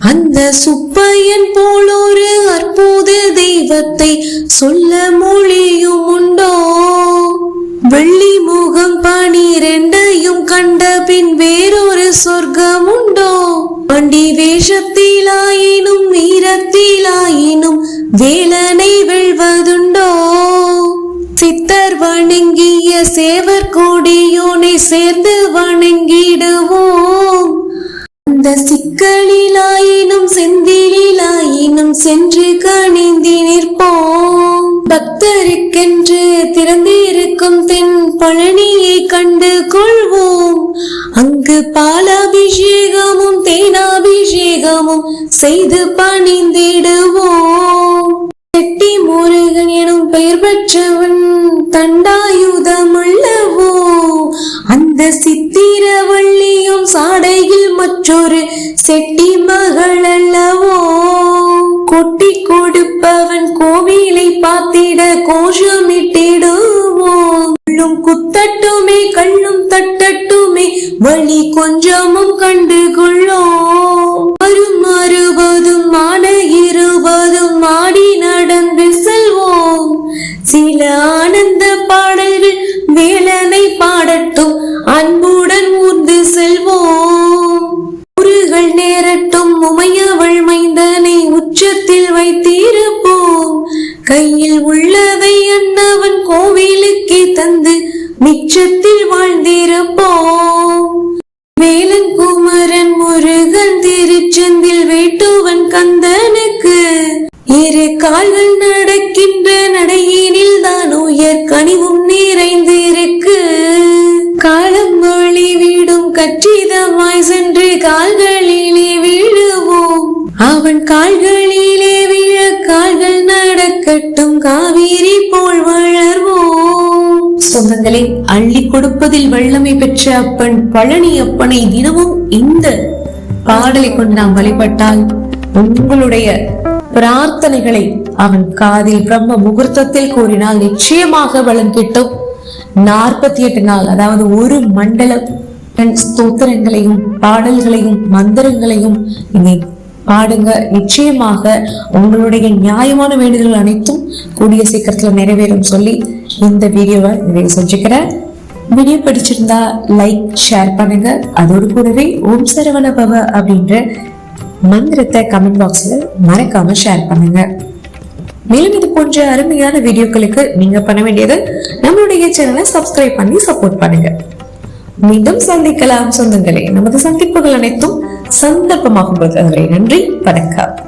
அந்த சுப்பையன் போலொரு அற்புத தெய்வத்தை சொல்ல மொழியும் உண்டோ? வெள்ளி முகம் பனிரெண்டையும் கண்ட பின் வேறொரு சொர்க்கம் உண்டோ? வண்டி வேஷத்திலாயினும் வீரத்திலாயினும் வேலனை வெல்வதுண்டோ? சித்தர் வணங்கிய சேவர் கோடியோனை சேர்ந்து வணங்கிடுவோம். அந்த சிக்கலிலாயினும் செந்திலாயினும் சென்று கணிந்து நிற்போம். பக்தருக்கென்று திறந்திருக்கும் தென் பழனியை கண்டு கொள்வோம். அங்கு பாலாபிஷேகமும் தேனாபிஷேகமும் செய்து பணிந்திடுவோம். செட்டி முருகன் எனும் பெயர் பெற்றவன் தண்டாயுதம் மற்றொரு செட்டி மகள் அல்லவோ கொட்டி கொடுப்பவன் கோவிலை பார்த்திட கோஷமிட்டிடுவோம் உள்ளும் குத்தட்டுமே கண்ணும் தட்டட்டுமே வழி கொஞ்சமும் கண்டு கொள்ளோம் வரும் அறுபதும் ஆன இருபதும் ஆடி நடந்து செல்வோம். சில ஆனந்த பாடல்கள் வேலை கையில் உள்ளதை அண்ணவன் கோவிலுக்கே தந்து மிச்சத்தில் வாழ்ந்திருப்போம். வேலன் குமரன் முருகன் திருச்செந்தில் வேட்டுவன் கந்தனுக்கு இரு கால்கள் நடக்கின்ற நடையினில் தான் உயர் கனிவும் நிறைந்திருக்கு. காலம் வழி விடும் கச்சிதமாய் சென்று கால்களிலே விழுவோம். அவன் கால்களில் நடக்கட்டும் காவேரி போல் வளர்வோம். சொந்தங்களை அள்ளி கொடுப்பதில் வல்லமை பெற்ற அப்பன் பழனி அப்பனை தினமும் இந்த பாடலை கொண்டு நாம் வழிபட்டால் உங்களுடைய பிரார்த்தனைகளை அவன் காதில் பிரம்ம முகூர்த்தத்தில் கூறினால் நிச்சயமாக பலன் கிட்டும். நாற்பத்தி எட்டு நாள் அதாவது ஒரு மண்டலம் ஸ்தோத்திரங்களையும் பாடல்களையும் மந்திரங்களையும் நீங்க பாடுங்க. நிச்சயமாக உங்களுடைய நியாயமான வேண்டுதல்கள் அனைத்தும் கூடிய சீக்கிரத்துல நிறைவேறும் சொல்லி இந்த வீடியோவை நிறைவு செஞ்சுக்கிறேன். வீடியோ பிடிச்சிருந்தா லைக் ஷேர் பண்ணுங்க. அதோடு கூடவே ஓம் சரவண பவ அப்படின்ற மந்திரத்தை கமெண்ட் பாக்ஸ்ல மறக்காம ஷேர் பண்ணுங்க. மேலும் இது போன்ற அருமையான வீடியோக்களுக்கு நீங்க பண்ண வேண்டியது நம்மளுடைய சேனலை சப்ஸ்கிரைப் பண்ணி சப்போர்ட் பண்ணுங்க. மீண்டும் சந்திக்கலாம் சொந்தங்களே. நமது சந்திப்புகள் அனைத்தும் சந்தர்ப்பமாகும் போது. நன்றி வணக்கம்.